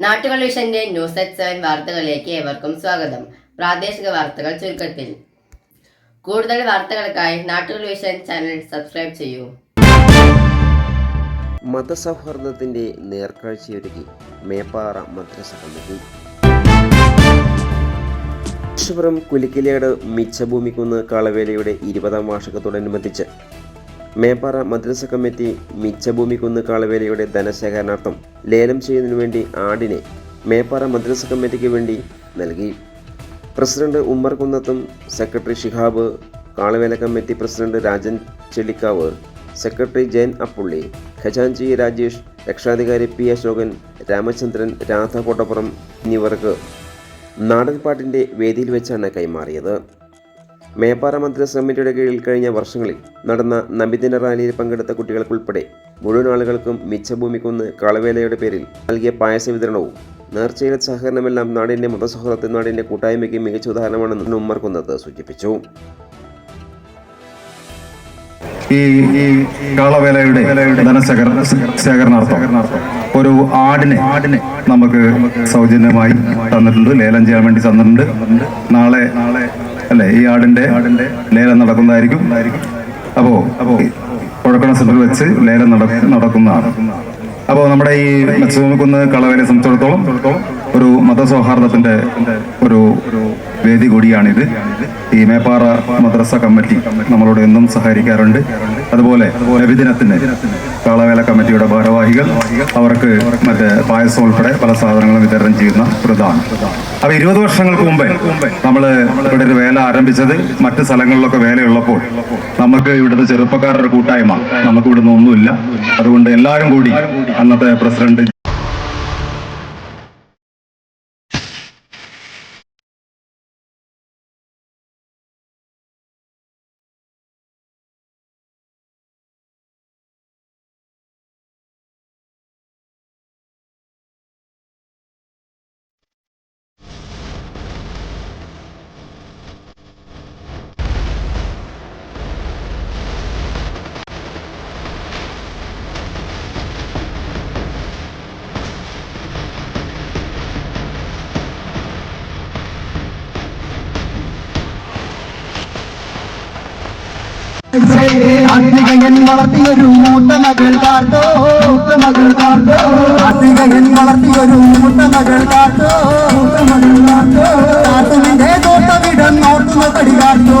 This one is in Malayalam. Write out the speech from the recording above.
നാട്ടുകൾ വിഷന്റെ ന്യൂസ് അറ്റ് സെവൻ വാർത്തകളിലേക്ക് ഏവർക്കും സ്വാഗതം. പ്രാദേശിക വാർത്തകൾ ചുരുക്കത്തിൽ. കൂടുതൽ വാർത്തകൾക്കായി നാട്ടുകൾവിഷൻ ചാനൽ സബ്സ്ക്രൈബ് ചെയ്യൂ. മതസൗഹാർദ്ദത്തിന്റെ നേർക്കാഴ്ചയൊരുക്കി മേപ്പാറ മദ്രസ കമ്മിറ്റി വിശ്വപുരം കുലിക്കിലേട് മിച്ചഭൂമിക്കുന്ന് കാളവേലയുടെ ഇരുപതാം വാർഷികത്തോടനുബന്ധിച്ച് മേപ്പാറ മദ്രസ കമ്മിറ്റി മിച്ചഭൂമിക്കുന്ന് കാളവേലയുടെ ധനശേഖരണാർത്ഥം ലേലം ചെയ്യുന്നതിനു വേണ്ടി ആടിനെ മേപ്പാറ മദ്രസ കമ്മിറ്റിക്ക് വേണ്ടി നൽകി. President Ummer കുന്നത്തും secretary Shihab Kalavela committee president Rajan Chellikkavu secretary Jayan Appulli ഖജാൻജി Rajesh രക്ഷാധികാരി പി അശോകൻ രാമചന്ദ്രൻ രാധ കോട്ടപ്പുറം എന്നിവർക്ക് നാടൻപാട്ടിന്റെ വേദിയിൽ വെച്ചാണ് കൈമാറിയത്. മേപ്പാറ മന്ത്രിസമിതിയുടെ കീഴിൽ കഴിഞ്ഞ വർഷങ്ങളിൽ നടന്ന നബിദിന റാലിയിൽ പങ്കെടുത്ത കുട്ടികൾക്കുൾപ്പെടെ മുഴുവൻ ആളുകൾക്കും മിച്ചഭൂമിക്കുന്ന് കളവേലയുടെ പേരിൽ നൽകിയ പായസ വിതരണവും നേർച്ചയിലെ സഹകരണമെല്ലാം നാടിന്റെ മതസൗഹൃദത്തിൽ നാടിന്റെ കൂട്ടായ്മയ്ക്ക് മികച്ച ഉദാഹരണമാണെന്ന് ഉമ്മർ കുന്നത്ത് സൂചിപ്പിച്ചു. ഈ ഈ കാളവേലയുടെ ധനശേഖര ശേഖരണാർത്ഥം ഒരു ആടിനെ ആടിനെ നമുക്ക് സൗജന്യമായി തന്നിട്ടുണ്ട് ലേലം ചെയ്യാൻ വേണ്ടി തന്നിട്ടുണ്ട്. നാളെ നാളെ അല്ലെ? ഈ ആടിന്റെ ലേലം നടക്കുന്നതായിരിക്കും. അപ്പോ അപ്പോ കുഴക്കണ സെന്ററിൽ വെച്ച് ലേലം നട- നടക്കുന്നതാണ്. അപ്പോൾ നമ്മുടെ ഈ മെച്ചകുന്ന് കളവനെ സംബന്ധിച്ചിടത്തോളം ഒരു മതസൗഹാർദ്ദത്തിന്റെ ഒരു വേദി കൂടിയാണിത്. ഈ മേപ്പാറ മദ്രസ കമ്മിറ്റി നമ്മളോട് എന്നും സഹകരിക്കാറുണ്ട്. അതുപോലെ നബിദിനത്തിന് കാളവേല കമ്മിറ്റിയുടെ ഭാരവാഹികൾ അവർക്ക് മറ്റേ പായസം ഉൾപ്പെടെ പല സാധനങ്ങളും വിതരണം ചെയ്യുന്ന പ്രധാനം അപ്പൊ ഇരുപത് വർഷങ്ങൾക്ക് മുമ്പേ നമ്മൾ ഇവിടെ ഒരു വേല ആരംഭിച്ചത് മറ്റ് സ്ഥലങ്ങളിലൊക്കെ വേലയുള്ളപ്പോൾ നമുക്ക് ഇവിടുത്തെ ചെറുപ്പക്കാരുടെ കൂട്ടായ്മ നമുക്ക് ഇവിടുന്ന് ഒന്നുമില്ല. അതുകൊണ്ട് എല്ലാവരും കൂടി അന്നത്തെ പ്രസിഡന്റ് അത്തികയൻ വളർത്തിയൊരു മൂത്ത മകൾ കാട്ടോ മൂത്ത മകൾ കാട്ടോ അത്തികയൻ വളർത്തിയൊരു മൂത്ത മകൾ കാട്ടോ മൂത്ത മകൾ കാട്ടോ കാട്ടുവിന്റെ തോട്ടവിടം നോട്ടുന്ന കടി കാട്ടോ